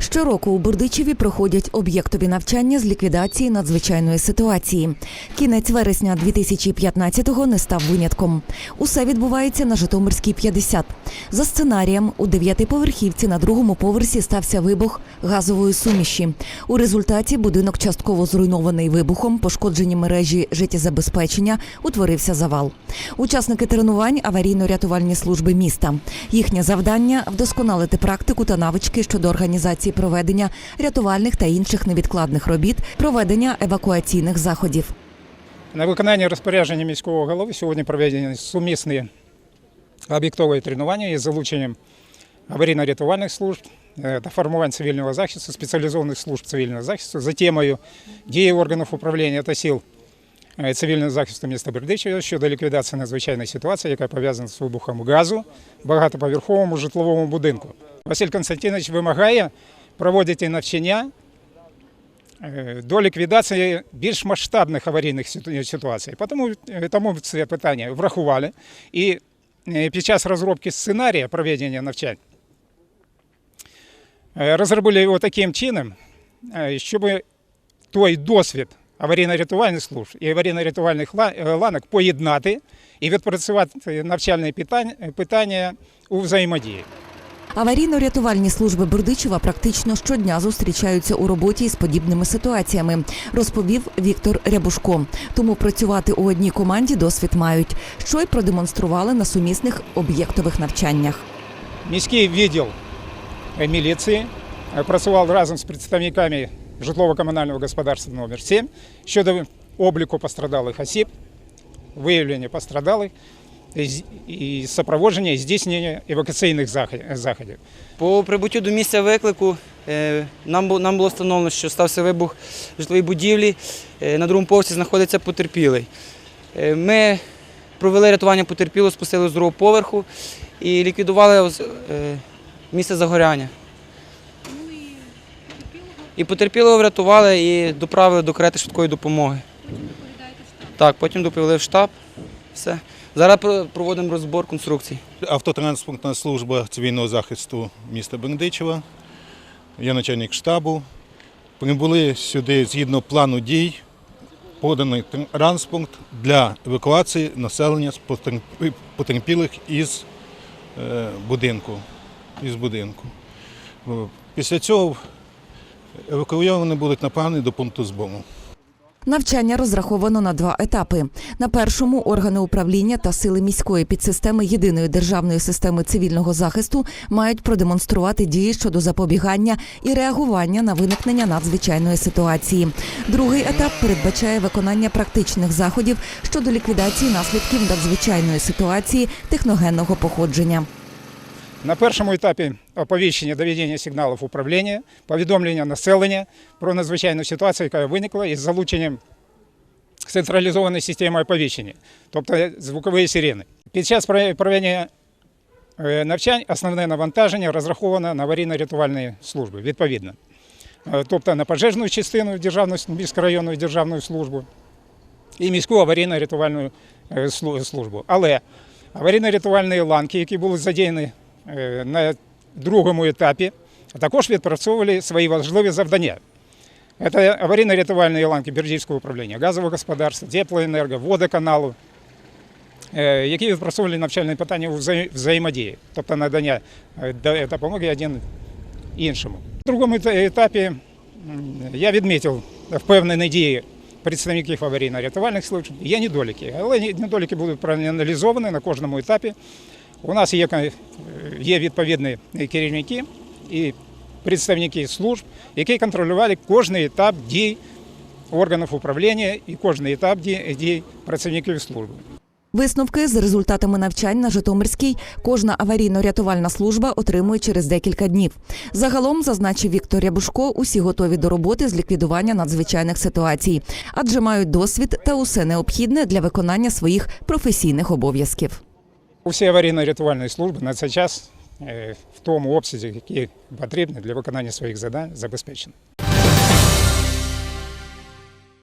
Щороку у Бердичеві проходять об'єктові навчання з ліквідації надзвичайної ситуації. Кінець вересня 2015-го не став винятком. Усе відбувається на Житомирській 50. За сценарієм, у дев'ятиповерхівці на другому поверсі стався вибух газової суміші. У результаті будинок частково зруйнований вибухом, пошкоджені мережі життєзабезпечення, утворився завал. Учасники тренувань аварійно-рятувальні служби міста. Їхнє завдання вдосконалити практику та навички щодо організації проведення рятувальних та інших невідкладних робіт, проведення евакуаційних заходів. На виконання розпорядження міського голови сьогодні проведені сумісні об'єктові тренування із залученням аварійно-рятувальних служб е, та формувань цивільного захисту, спеціалізованих служб цивільного захисту за темою дії органів управління та сил е, цивільного захисту міста Бердичева щодо ліквідації надзвичайної ситуації, яка пов'язана з вибухом газу в багатоповерховому житловому будинку. Василь Константинович вимагає проводити навчання е, до ліквідації більш масштабних аварійних ситуацій. Тому, е, тому це питання врахували. І е, під час розробки сценарія проведення навчань розробили його таким чином, щоб той досвід аварійно-рятувальних служб і аварійно-рятувальних ланок поєднати і відпрацювати навчальні питання у взаємодії. Аварійно-рятувальні служби Бердичева практично щодня зустрічаються у роботі із подібними ситуаціями, розповів Віктор Рябушко. Тому працювати у одній команді досвід мають, що й продемонстрували на сумісних об'єктових навчаннях. Міський відділ міліції працював разом з представниками житлово-комунального господарства номер 7 щодо обліку пострадалих осіб, виявлення пострадалих і і супроводження і здійснення евакуаційних заходів. По прибуттю до місця виклику е, нам було, встановлено, що стався вибух в житловій будівлі. Е, На другому поверсі знаходиться потерпілий. Е, Ми провели рятування потерпілого, спустили з другого поверху і ліквідували місце загоряння. І потерпілого врятували і доправили до карети швидкої допомоги. Так, потім доповіли в штаб. Все. Зараз проводимо розбор конструкцій. Автотранспортна служба цивільного захисту міста Бендичева. Я начальник штабу. Прибули сюди згідно плану дій, поданий транспорт для евакуації населення потерпілих із е, будинку. Із будинку. Після цього евакуйовані будуть направлені до пункту збору. Навчання розраховано на два етапи. На першому органи управління та сили міської підсистеми єдиної державної системи цивільного захисту мають продемонструвати дії щодо запобігання і реагування на виникнення надзвичайної ситуації. Другий етап передбачає виконання практичних заходів щодо ліквідації наслідків надзвичайної ситуації техногенного походження. На першому етапі оповіщення доведення сигналів управління, повідомлення населення про надзвичайну ситуацію, яка виникла із залученням централізованої системи оповіщення, тобто звукової сирени. Під час прове- проведення е, навчань основне навантаження розраховано на аварійно-рятувальні служби, відповідно. Е, Тобто на пожежну частину державну міськрайонну державну службу і міську аварійно-рятувальну е, слу- службу. Але аварійно-рятувальні ланки, які були задіяні е, на другому етапі, також відпрацьовували свої важливі завдання. Це аварійно-рятувальні ланки Бердівського управління, газового господарства, теплоенерго, водоканалу, е, які відпрацьовували навчальні питання у взаємодії, тобто надання е, допомоги один іншому. В другому етапі я відмітив впевнені дії представників аварійно-рятувальних служб. Є недоліки, але недоліки будуть проаналізовані на кожному етапі. У нас є, ка- є відповідні керівники і представники служб, які контролювали кожний етап дій органів управління і кожний етап дій, дій працівників служби. Висновки з результатами навчань на Житомирській кожна аварійно-рятувальна служба отримує через декілька днів. Загалом, зазначив Віктор Рябушко, усі готові до роботи з ліквідування надзвичайних ситуацій, адже мають досвід та усе необхідне для виконання своїх професійних обов'язків. Усі аварійно-рятувальні служби на цей час е, в тому обсязі, який потрібний для виконання своїх завдань, забезпечені.